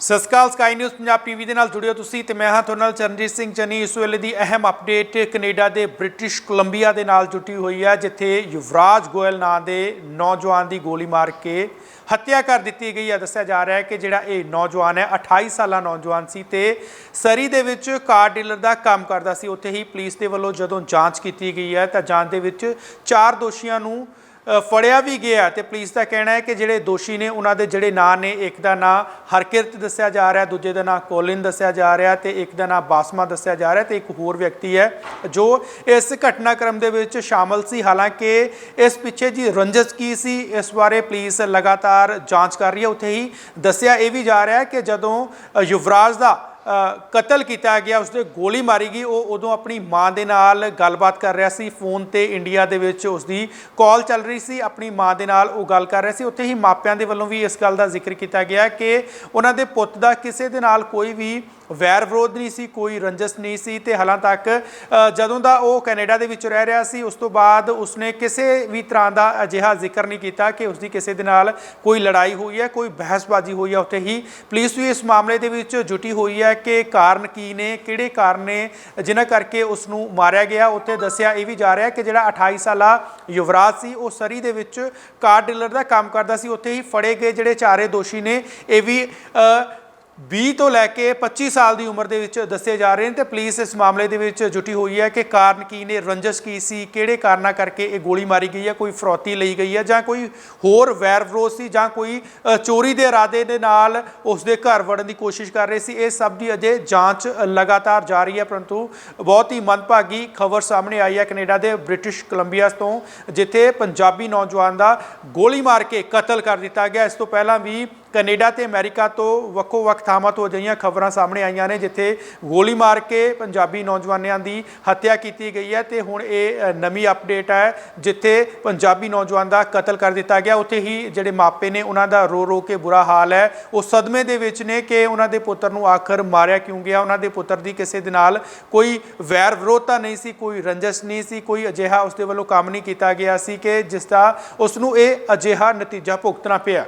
ਸਤਿ ਸ਼੍ਰੀ ਅਕਾਲ, ਸਕਾਈ ਨਿਊਜ਼ ਪੰਜਾਬ ਟੀਵੀ ਦੇ ਨਾਲ ਜੁੜਿਓ ਤੁਸੀਂ ਤੇ ਮੈਂ ਹਾਂ ਤੁਹਾਡੇ ਨਾਲ ਚਰਨਜੀਤ ਸਿੰਘ ਚੰਨੀ। ਇਸ ਵੇਲੇ ਦੀ ਅਹਿਮ ਅਪਡੇਟ ਕੈਨੇਡਾ ਦੇ ਬ੍ਰਿਟਿਸ਼ ਕੋਲੰਬੀਆ ਦੇ ਨਾਲ ਜੁਟੀ ਹੋਈ ਹੈ, ਜਿੱਥੇ ਯੁਵਰਾਜ ਗੋਇਲ ਨਾਂ ਦੇ ਨੌਜਵਾਨ ਦੀ ਗੋਲੀ ਮਾਰ ਕੇ ਹੱਤਿਆ ਕਰ ਦਿੱਤੀ ਗਈ ਹੈ। ਦੱਸਿਆ ਜਾ ਰਿਹਾ ਹੈ ਕਿ ਜਿਹੜਾ ਇਹ ਨੌਜਵਾਨ ਹੈ 28 ਸਾਲਾ ਨੌਜਵਾਨ ਸੀ ਤੇ ਸਰੀ ਦੇ ਵਿੱਚ ਕਾਰ ਡੀਲਰ ਦਾ ਕੰਮ ਕਰਦਾ ਸੀ। ਉੱਥੇ ਹੀ ਪੁਲਿਸ ਦੇ ਵੱਲੋਂ ਜਦੋਂ ਜਾਂਚ ਕੀਤੀ ਗਈ ਹੈ ਤਾਂ ਜਾਂਚ ਦੇ ਵਿੱਚ ਚਾਰ ਦੋਸ਼ੀਆਂ ਨੂੰ ਫੜਿਆ ਵੀ ਗਿਆ ਤੇ ਪੁਲਿਸ ਦਾ ਕਹਿਣਾ ਹੈ ਕਿ ਜਿਹੜੇ ਦੋਸ਼ੀ ਨੇ, ਉਹਨਾਂ ਦੇ ਜਿਹੜੇ ਨਾਂ ਨੇ, ਇੱਕ ਦਾ ਨਾਂ ਹਰਕਿਰਤ ਦੱਸਿਆ ਜਾ ਰਿਹਾ, ਦੂਜੇ ਦਾ ਨਾਂ ਕੋਲਿਨ ਦੱਸਿਆ ਜਾ ਰਿਹਾ ਤੇ ਇੱਕ ਦਾ ਨਾਂ ਬਾਸਮਾ ਦੱਸਿਆ ਜਾ ਰਿਹਾ ਤੇ ਇੱਕ ਹੋਰ ਵਿਅਕਤੀ ਹੈ ਜੋ ਇਸ ਘਟਨਾਕ੍ਰਮ ਦੇ ਵਿੱਚ ਸ਼ਾਮਲ ਸੀ। ਹਾਲਾਂਕਿ ਇਸ ਪਿੱਛੇ ਜੀ ਰੰਜਸ ਕੀ ਸੀ, ਇਸ ਬਾਰੇ ਪੁਲਿਸ ਲਗਾਤਾਰ ਜਾਂਚ ਕਰ ਰਹੀ ਹੈ। ਉੱਥੇ ਹੀ ਦੱਸਿਆ ਇਹ ਵੀ ਜਾ ਰਿਹਾ ਹੈ ਕਿ ਜਦੋਂ ਯੁਵਰਾਜ ਦਾ ਕਤਲ ਕੀਤਾ ਗਿਆ, ਉਸਦੇ ਗੋਲੀ ਮਾਰੀ ਗਈ, ਉਹ ਉਦੋਂ ਆਪਣੀ ਮਾਂ ਦੇ ਨਾਲ ਗੱਲਬਾਤ ਕਰ ਰਿਹਾ ਸੀ, ਫੋਨ ਤੇ ਇੰਡੀਆ ਦੇ ਵਿੱਚ ਉਸਦੀ ਕਾਲ ਚੱਲ ਰਹੀ ਸੀ, ਆਪਣੀ ਮਾਂ ਦੇ ਨਾਲ ਉਹ ਗੱਲ ਕਰ ਰਿਹਾ ਸੀ, ਉੱਥੇ ਹੀ ਮਾਪਿਆਂ ਦੇ ਵੱਲੋਂ ਵੀ ਇਸ ਗੱਲ ਦਾ ਜ਼ਿਕਰ ਕੀਤਾ ਗਿਆ ਕਿ ਉਹਨਾਂ ਦੇ ਪੁੱਤ ਦਾ ਕਿਸੇ ਦੇ ਨਾਲ ਕੋਈ ਵੀ ਵੈਰ ਵਿਰੋਧ ਨਹੀਂ ਸੀ, ਕੋਈ ਰੰਜਸ ਨਹੀਂ ਸੀ ਤੇ ਹਾਲਾਂ ਤੱਕ ਜਦੋਂ ਦਾ ਉਹ ਕੈਨੇਡਾ ਦੇ ਵਿੱਚ ਰਹਿ ਰਿਹਾ ਸੀ, ਉਸ ਤੋਂ ਬਾਅਦ ਉਸਨੇ ਕਿਸੇ ਵੀ ਤਰ੍ਹਾਂ ਦਾ ਅਜਿਹਾ ਜ਼ਿਕਰ ਨਹੀਂ ਕੀਤਾ ਕਿ ਉਸਦੀ ਕਿਸੇ ਦੇ ਨਾਲ ਕੋਈ ਲੜਾਈ ਹੋਈ ਹੈ, ਕੋਈ ਬਹਿਸਬਾਜ਼ੀ ਹੋਈ ਹੈ, ਉੱਥੇ ਹੀ ਪੁਲਿਸ ਵੀ ਇਸ ਮਾਮਲੇ ਦੇ ਵਿੱਚ ਜੁਟੀ ਹੋਈ ਹੈ ਕਿ ਕਾਰਨ ਕੀ ਨੇ ਕਿਹੜੇ ਕਾਰਨ ਨੇ ਜਿਨ੍ਹਾਂ ਕਰਕੇ ਉਸ ਨੂੰ ਮਾਰਿਆ ਗਿਆ। ਉੱਥੇ ਦੱਸਿਆ ਇਹ ਵੀ ਜਾ ਰਿਹਾ ਕਿ ਜਿਹੜਾ 28 ਸਾਲਾ ਯੁਵਰਾਜ ਸੀ ਉਹ ਸਰੀ ਦੇ ਵਿੱਚ ਕਾਰ ਡੀਲਰ ਦਾ ਕੰਮ ਕਰਦਾ ਸੀ। ਉੱਥੇ ਹੀ ਫੜੇ ਗਏ ਜਿਹੜੇ ਚਾਰੇ ਦੋਸ਼ੀ ਨੇ ਇਹ ਵੀ ਅ, 20 ਤੋਂ ਲੈ ਕੇ 25 ਸਾਲ ਦੀ ਉਮਰ ਦੇ ਵਿੱਚ ਦੱਸੇ ਜਾ ਰਹੇ ਨੇ ਤੇ ਪੁਲਿਸ ਇਸ ਮਾਮਲੇ ਦੇ ਵਿੱਚ ਜੁਟੀ ਹੋਈ ਹੈ ਕਿ ਕਾਰਨ ਕੀ ਨੇ, ਰੰਜਸ ਕੀ ਸੀ, ਕਿਹੜੇ ਕਾਰਨਾਂ ਕਰਕੇ ਇਹ ਗੋਲੀ ਮਾਰੀ ਗਈ ਹੈ, ਕੋਈ ਫਰੋਤੀ ਲਈ ਗਈ ਹੈ ਜਾਂ ਕੋਈ ਹੋਰ ਵੈਰ ਵਿਰੋਧ ਸੀ ਜਾਂ ਕੋਈ ਚੋਰੀ ਦੇ ਇਰਾਦੇ ਦੇ ਨਾਲ ਉਸ ਦੇ ਘਰ ਵੜਨ ਦੀ ਕੋਸ਼ਿਸ਼ ਕਰ ਰਹੇ ਸੀ, ਇਹ ਸਭ ਦੀ ਅਜੇ ਜਾਂਚ ਲਗਾਤਾਰ ਜਾਰੀ ਹੈ ਪਰੰਤੂ ਬਹੁਤ ਹੀ ਮੰਦਭਾਗੀ ਖਬਰ ਸਾਹਮਣੇ ਆਈ ਹੈ ਕੈਨੇਡਾ ਦੇ ਬ੍ਰਿਟਿਸ਼ ਕੋਲੰਬੀਆ ਤੋਂ, ਜਿੱਥੇ ਪੰਜਾਬੀ ਨੌਜਵਾਨ ਦਾ ਗੋਲੀ ਮਾਰ ਕੇ ਕਤਲ ਕਰ ਦਿੱਤਾ ਗਿਆ। ਇਸ ਤੋਂ ਪਹਿਲਾਂ ਵੀ ਕੈਨੇਡਾ ਤੇ ਅਮਰੀਕਾ ਤੋਂ ਵੱਖੋ ਵੱਖ ਥਾਵਾਂ ਤੋਂ ਅਜਿਹੀਆਂ ਖਬਰਾਂ ਸਾਹਮਣੇ ਆਈਆਂ ਨੇ, ਜਿੱਥੇ ਗੋਲੀ ਮਾਰ ਕੇ ਪੰਜਾਬੀ ਨੌਜਵਾਨਾਂ ਦੀ ਹੱਤਿਆ ਕੀਤੀ ਗਈ ਹੈ ਤੇ ਹੁਣ ਇਹ ਨਵੀਂ ਅਪਡੇਟ ਹੈ, ਜਿੱਥੇ ਪੰਜਾਬੀ ਨੌਜਵਾਨ ਦਾ ਕਤਲ ਕਰ ਦਿੱਤਾ ਗਿਆ। ਉੱਥੇ ਹੀ ਜਿਹੜੇ ਮਾਪੇ ਨੇ, ਉਹਨਾਂ ਦਾ ਰੋ ਰੋ ਕੇ ਬੁਰਾ ਹਾਲ ਹੈ। ਉਹ ਸਦਮੇ ਦੇ ਵਿੱਚ ਨੇ ਕਿ ਉਹਨਾਂ ਦੇ ਪੁੱਤਰ ਨੂੰ ਆਖਰ ਮਾਰਿਆ ਕਿਉਂ ਗਿਆ? ਉਹਨਾਂ ਦੇ ਪੁੱਤਰ ਦੀ ਕਿਸੇ ਦੇ ਨਾਲ ਕੋਈ ਵੈਰ ਵਿਰੋਧਤਾ ਨਹੀਂ ਸੀ, ਕੋਈ ਰੰਜਸ ਨਹੀਂ ਸੀ, ਕੋਈ ਅਜਿਹਾ ਉਸ ਦੇ ਵੱਲੋਂ ਕੰਮ ਨਹੀਂ ਕੀਤਾ ਗਿਆ ਸੀ ਕਿ ਜਿਸ ਦਾ ਉਸ ਨੂੰ ਇਹ ਅਜਿਹਾ ਨਤੀਜਾ ਭੁਗਤਣਾ ਪਿਆ।